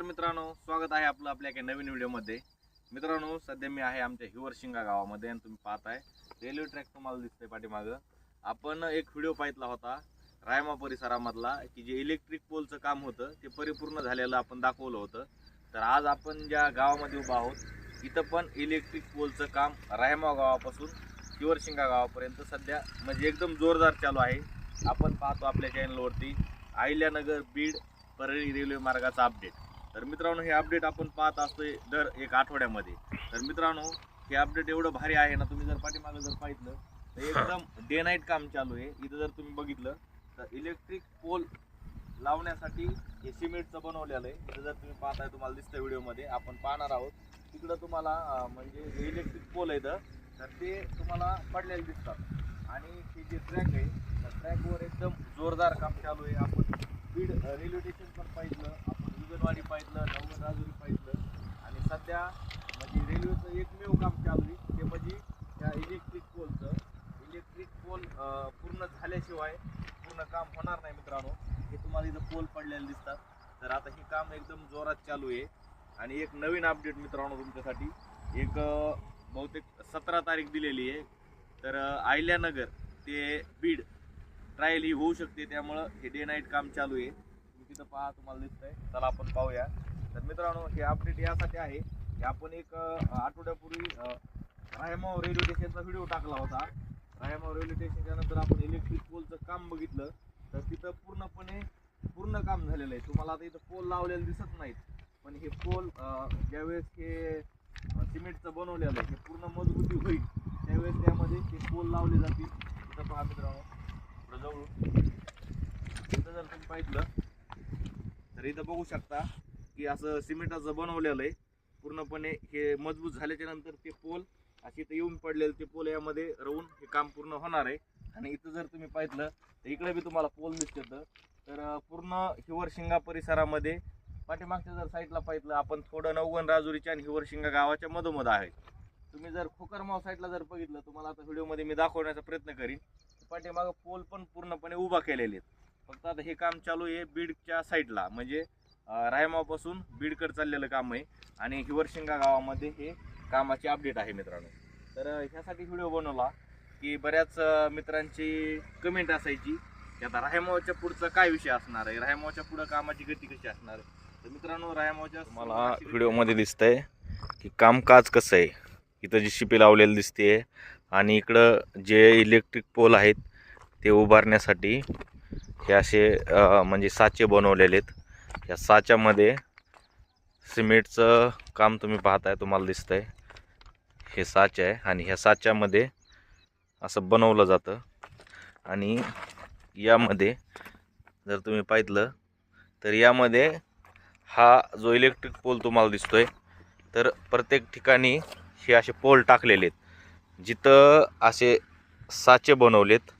नमस्कार मित्रांनो स्वागत आहे आपलं आपल्या एका नवीन व्हिडिओमध्ये. मित्रांनो सध्या मी आहे आमच्या हिवरशिंगा गावामध्ये आणि तुम्ही पाहताय रेल्वे ट्रॅक तुम्हाला दिसतंय पाठीमागं. आपण एक व्हिडिओ पाहितला होता रायमा परिसरामधला की जे इलेक्ट्रिक पोलचं काम होतं ते परिपूर्ण झालेलं आपण दाखवलं होतं. तर आज आपण ज्या गावामध्ये उभा आहोत इथं पण इलेक्ट्रिक पोलचं काम रायमा गावापासून हिवरशिंगा गावापर्यंत सध्या म्हणजे एकदम जोरदार चालू आहे. आपण पाहतो आपल्या चॅनलवरती आहिल्यानगर बीड परळी रेल्वे मार्गाचा अपडेट तर मित्रांनो हे अपडेट आपण पाहत असतोय दर एक आठवड्यामध्ये. तर मित्रांनो हे अपडेट एवढं भारी आहे ना तुम्ही जर पाठीमागं जर पाहिलं तर एकदम डे नाईट काम चालू आहे. इथं जर तुम्ही बघितलं तर इलेक्ट्रिक पोल लावण्यासाठी हे सिमेंटचं बनवलेलं आहे. इथं जर तुम्ही पाहताय तुम्हाला दिसतं व्हिडिओमध्ये आपण पाहणार आहोत. तिकडं तुम्हाला म्हणजे जे इलेक्ट्रिक पोल आहे तर ते तुम्हाला पडलेले दिसतात. आणि हे जे ट्रॅक आहे त्या ट्रॅकवर एकदम जोरदार काम चालू आहे. आपण अ, रेल्वे स्टेशन पण पाहिलं. अंगणवाडी पाहिलं नवगण राजुरी पाहिलं. आणि सध्या म्हणजे रेल्वेचं एकमेव काम चालू आहे. ते म्हणजे त्या इलेक्ट्रिक पोलचं इलेक्ट्रिक पोल पूर्ण झाल्याशिवाय पूर्ण काम होणार नाही मित्रांनो. हे तुम्हाला इथं पोल पडलेले दिसतात. तर आता हे काम एकदम जोरात चालू आहे. आणि एक नवीन अपडेट मित्रांनो तुमच्यासाठी. एक बहुतेक सतरा तारीख दिलेली आहे. तर आयल्यानगर ते बीड ट्रायल ही होऊ शकते. त्यामुळं हे डे नाईट काम चालू आहे. तिथं पहा तुम्हाला दिसतंय. चला आपण पाहूया. तर मित्रांनो हे अपडेट यासाठी आहे की आपण एक आठवड्यापूर्वी रायमाव रेल्वे स्टेशनचा व्हिडिओ टाकला होता. रायमाव रेल्वे स्टेशनच्या नंतर आपण इलेक्ट्रिक पोलचं काम बघितलं. तर तिथं पूर्णपणे पूर्ण काम झालेलं आहे. तुम्हाला आता इथं पोल लावलेले दिसत नाहीत. पण हे पोल ज्यावेळेस हे सिमेंटचं बनवलेलं आहे हे पूर्ण मजबूती होईल त्यावेळेस त्यामध्ये ते पोल लावले जातील. तिथं पहा मित्रांनो जवळून. इथं जर तुम्ही पाहिलं तर इथं बघू शकता की असं सिमेंटाचं बनवलेलं आहे. पूर्णपणे हे मजबूत झाल्याच्यानंतर ते पोल असे इथं येऊन पडलेलं ते पोल यामध्ये राहून हे काम पूर्ण होणार आहे. आणि इथं जर तुम्ही पाहिलं तर इकडे बी तुम्हाला पोल दिसतं तर पूर्ण हिवरशिंगा परिसरामध्ये पाठीमागच्या जर साईडला पाहिलं आपण थोडं नवगण राजुरीच्या आणि हिवरशिंगा गावाच्या मधोमध आहे. तुम्ही जर खोकरमाव साईडला जर बघितलं तुम्हाला आता व्हिडिओमध्ये मी दाखवण्याचा प्रयत्न करीन. पाठीमागं पोल पण पूर्णपणे उभा केलेले आहेत. फक्त आता हे काम चालू आहे बीडच्या साईडला. म्हणजे रायमापासून बीडकडे चाललेलं काम आहे. आणि हिवरशिंगा गावामध्ये हे कामाचे अपडेट आहे मित्रांनो. तर ह्यासाठी व्हिडिओ बनवला की बऱ्याच मित्रांची कमेंट असायची की आता रायमावच्या पुढचं काय विषय असणार आहे? रायमावच्या पुढं कामाची गती कशी असणार आहे? तर मित्रांनो रायमावच्या मला व्हिडिओमध्ये दिसतंय की कामकाज कसं आहे? इथं जी शिपी लावलेली दिसते आणि इकडं जे इलेक्ट्रिक पोल आहेत ते उभारण्यासाठी हे असे म्हणजे साचे बनवलेले आहेत. या साच्यामध्ये सिमेंटचं काम तुम्ही पाहताय तुम्हाला दिसतंय. हे साचे आहे आणि ह्या साच्यामध्ये असं बनवलं जातं. आणि यामध्ये जर तुम्ही पाहितलं तर यामध्ये हा जो इलेक्ट्रिक पोल तुम्हाला दिसतो आहे तर प्रत्येक ठिकाणी हे असे पोल टाकलेले आहेत. जिथं असे साचे बनवलेत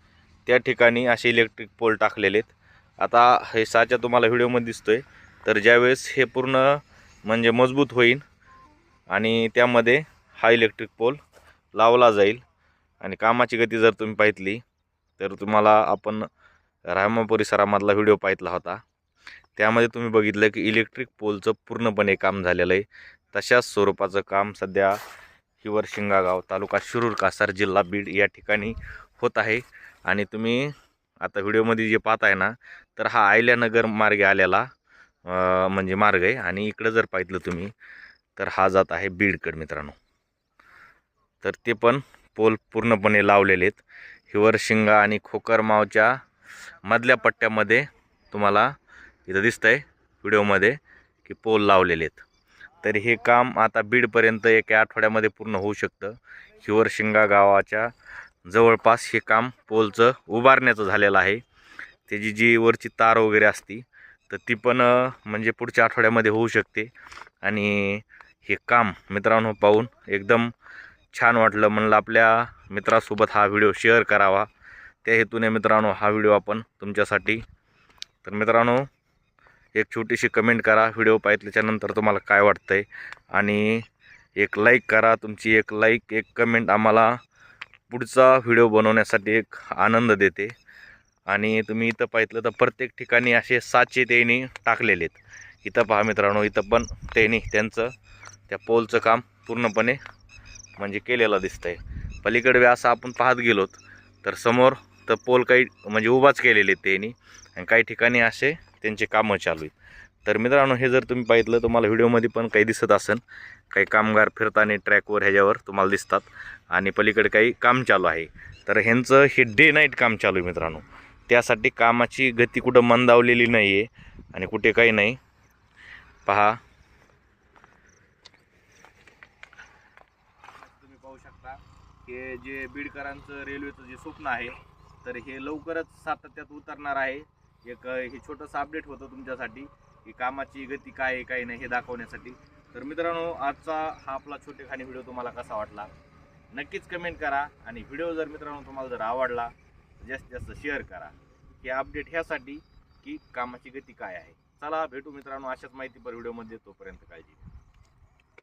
त्या ठिकाणी असे इलेक्ट्रिक पोल टाकलेले आहेत. आता हे साचा तुम्हाला व्हिडिओमध्ये दिसतो आहे तर ज्यावेळेस हे पूर्ण म्हणजे मजबूत होईल आणि त्यामध्ये हा इलेक्ट्रिक पोल लावला जाईल आणि कामाची गती जर तुम्ही पाहितली तर तुम्हाला आपण रामा परिसरामधला व्हिडिओ पाहितला होता. त्यामध्ये तुम्ही बघितलं की इलेक्ट्रिक पोलचं पूर्णपणे काम झालेलं आहे. तशाच स्वरूपाचं काम सध्या हिवर शिंगागाव तालुका शिरूर कासार जिल्हा बीड या ठिकाणी होत आहे. आणि तुम्ही आता व्हिडिओमध्ये जे पाहताय ना तर हा आयल्यानगर मार्गे आलेला म्हणजे मार्ग आहे. आणि इकडं जर पाहितलं तुम्ही तर हा जात आहे बीडकड मित्रांनो. तर ते पण पोल पूर्णपणे लावलेले आहेत. हिवरशिंगा आणि खोकरमावच्या मधल्या पट्ट्यामध्ये तुम्हाला इथं दिसतंय व्हिडिओमध्ये की पोल लावलेले आहेत. तर हे काम आता बीडपर्यंत एका आठवड्यामध्ये पूर्ण होऊ शकतं. हिवरशिंगा गावाच्या जवळपास हे काम पोलचं उभारण्याचं झालेलं आहे. त्याची जी वरची तार वगैरे असती तर ती पण म्हणजे पुढच्या आठवड्यामध्ये होऊ शकते. आणि हे काम मित्रांनो पाहून एकदम छान वाटलं म्हणलं आपल्या मित्रासोबत हा व्हिडिओ शेअर करावा. त्या हेतूने मित्रांनो हा व्हिडिओ आपण तुमच्यासाठी तर मित्रांनो एक छोटीशी कमेंट करा व्हिडिओ पाहिल्याच्यानंतर तुम्हाला काय वाटतं आहे आणि एक लाईक करा तुमची एक लाईक एक कमेंट आम्हाला पुढचा व्हिडिओ बनवण्यासाठी एक आनंद देते. आणि तुम्ही इथं पाहितलं तर प्रत्येक ठिकाणी असे साचे त्यांनी टाकलेले आहेत. इथं पहा मित्रांनो इथं पण त्यांनी त्यांचं त्या पोलचं काम पूर्णपणे म्हणजे केलेलं दिसतंय. पलीकडे बी असं आपण पाहत गेलोत तर समोर तर पोल काही म्हणजे उभाच केलेले आहेत त्यांनी आणि काही ठिकाणी असे त्यांचे कामं चालू आहेत. तर मित्रांनो हे जर तुम्ही पाहितलं तुम्हाला व्हिडिओमध्ये पण काही दिसत असेल. काही कामगार फिरताना ट्रॅकवर ह्याच्यावर तुम्हाला दिसतात. आणि पलीकडे काही काम चालू आहे. तर ह्यांचं हे डे नाईट काम चालू आहे मित्रांनो. त्यासाठी कामाची गती कुठं मंदावलेली नाही आहे आणि कुठे काही नाही. पहा. तुम्ही पाहू शकता हे जे बीडकरांचं रेल्वेचं जे स्वप्न आहे तर हे लवकरच सातत्यात उतरणार आहे. एक हे छोटंसं अपडेट होतं तुमच्यासाठी. की कामाची गती काय आहे काय नाही हे दाखवण्यासाठी. तर मित्रांनो आजचा हा आपला छोटेखानी व्हिडिओ तुम्हाला कसा वाटला? नक्कीच कमेंट करा आणि व्हिडिओ जर मित्रांनो तुम्हाला जर आवडला जास्तीत जास्त शेअर करा. हे अपडेट ह्यासाठी की कामाची गती काय आहे. चला भेटू मित्रांनो अशाच माहितीपर व्हिडिओमध्ये. तोपर्यंत काळजी